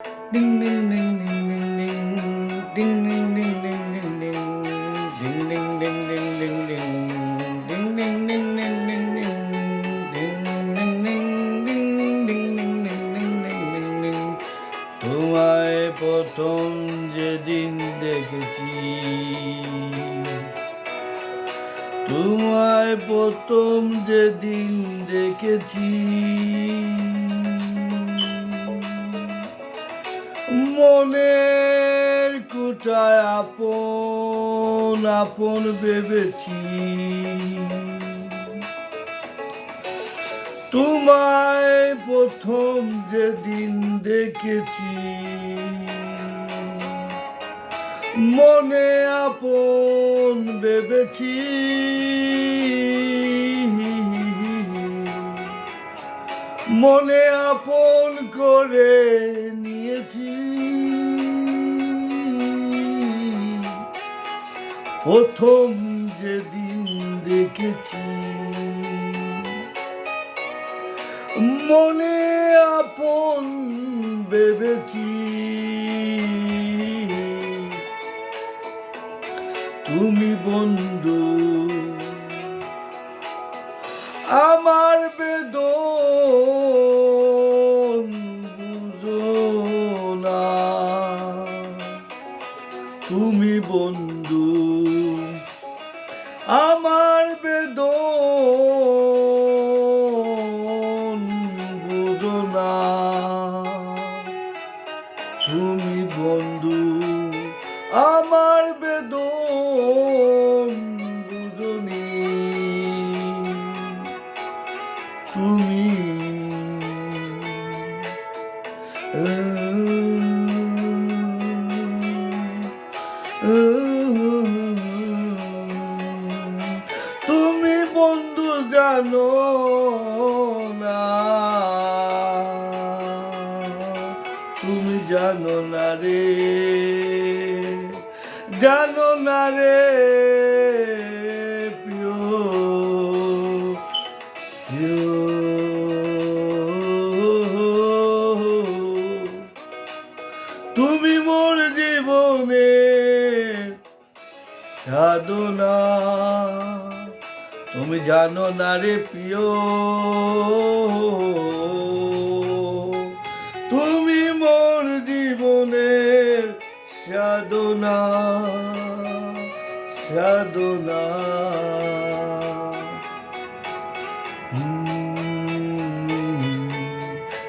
Ding ding ding ding ding ding ding ding ding ding ding ding ding ding ding ding ding ding ding ding তোমায় প্রথম যেদিন দেখেছি তোমায় প্রথম যেদিন দেখেছি মনের কোথায় আপন আপন ভেবেছি। তোমায় প্রথম যেদিন দেখেছি, মনে আপন ভেবেছি। মনে আপন করে নিয়েছি। প্রথম যেদিন দেখেছি মনে আপন ভেবেছি। তুমি বন্ধু আমার বুঝো না। তুমি বন্ধু আমার বেদ তুমি বন্ধু আমার বেদন তুমি জানো না রে, জানো না রে তুমি মোর জীবনে সাধনা, তুমি জানো না রে, প্রিয়।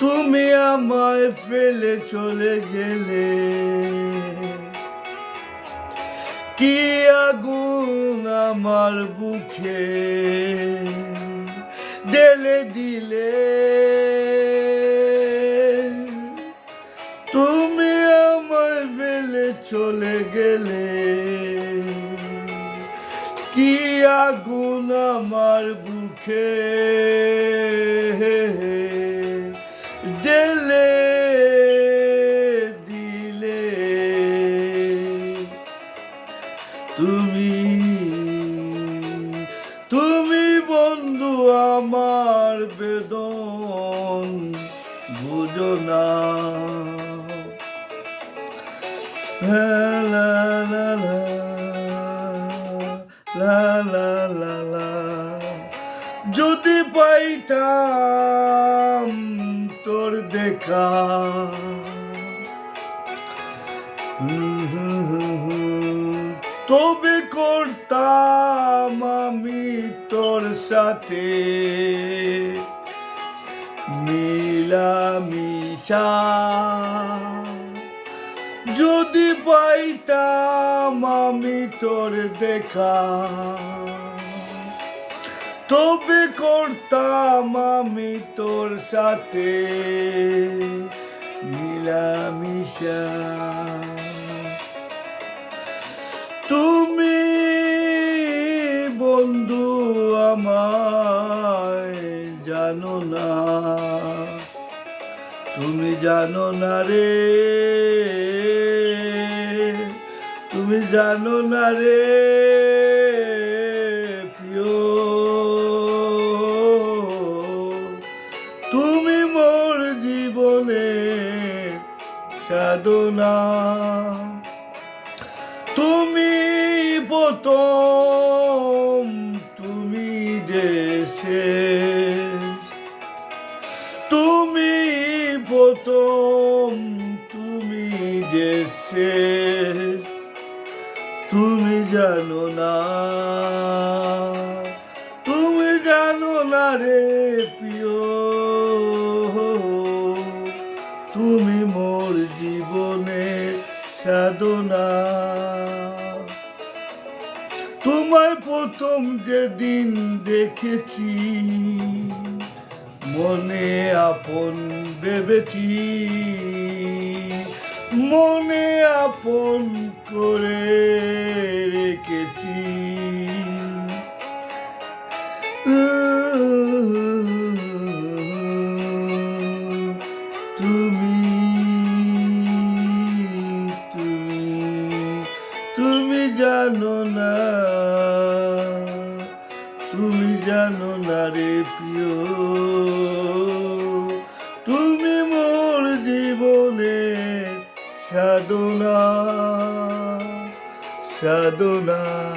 তুমি আমায় ফেলে চলে গেলে কি আগুন আমার বুকে দেলে দিলে? চলে গেলে কি আগুন আমার বুকে? দেলে দিলে তুমি তুমি বন্ধু আমার বেদন। লা যদি পাইতাম তোর দেখা। তবে করতাম আমি তোর সাথে। মিলামিশা। যদি পাইতাম আমি তোর দেখা। তবে করতাম আমি তোর সাথে মিলামিশা। তুমি বন্ধু আমায় জানো না। তুমি জানো না রে। তুমি জানো না রে। সাধনা। তুমি প্রথম, তুমি দেশে। তুমি প্রথম, তুমি দেশে। তুমি জানো না, তুমি জানো না রে প্রিয়। মোর জীবনে সাধনা। তোমায় প্রথম যেদিন দেখেছি মনে আপন ভেবেছি। মনে আপন করে তুমি জানো না রে প্রিয়। তুমি মোর জীবনে সাধনা সাধনা।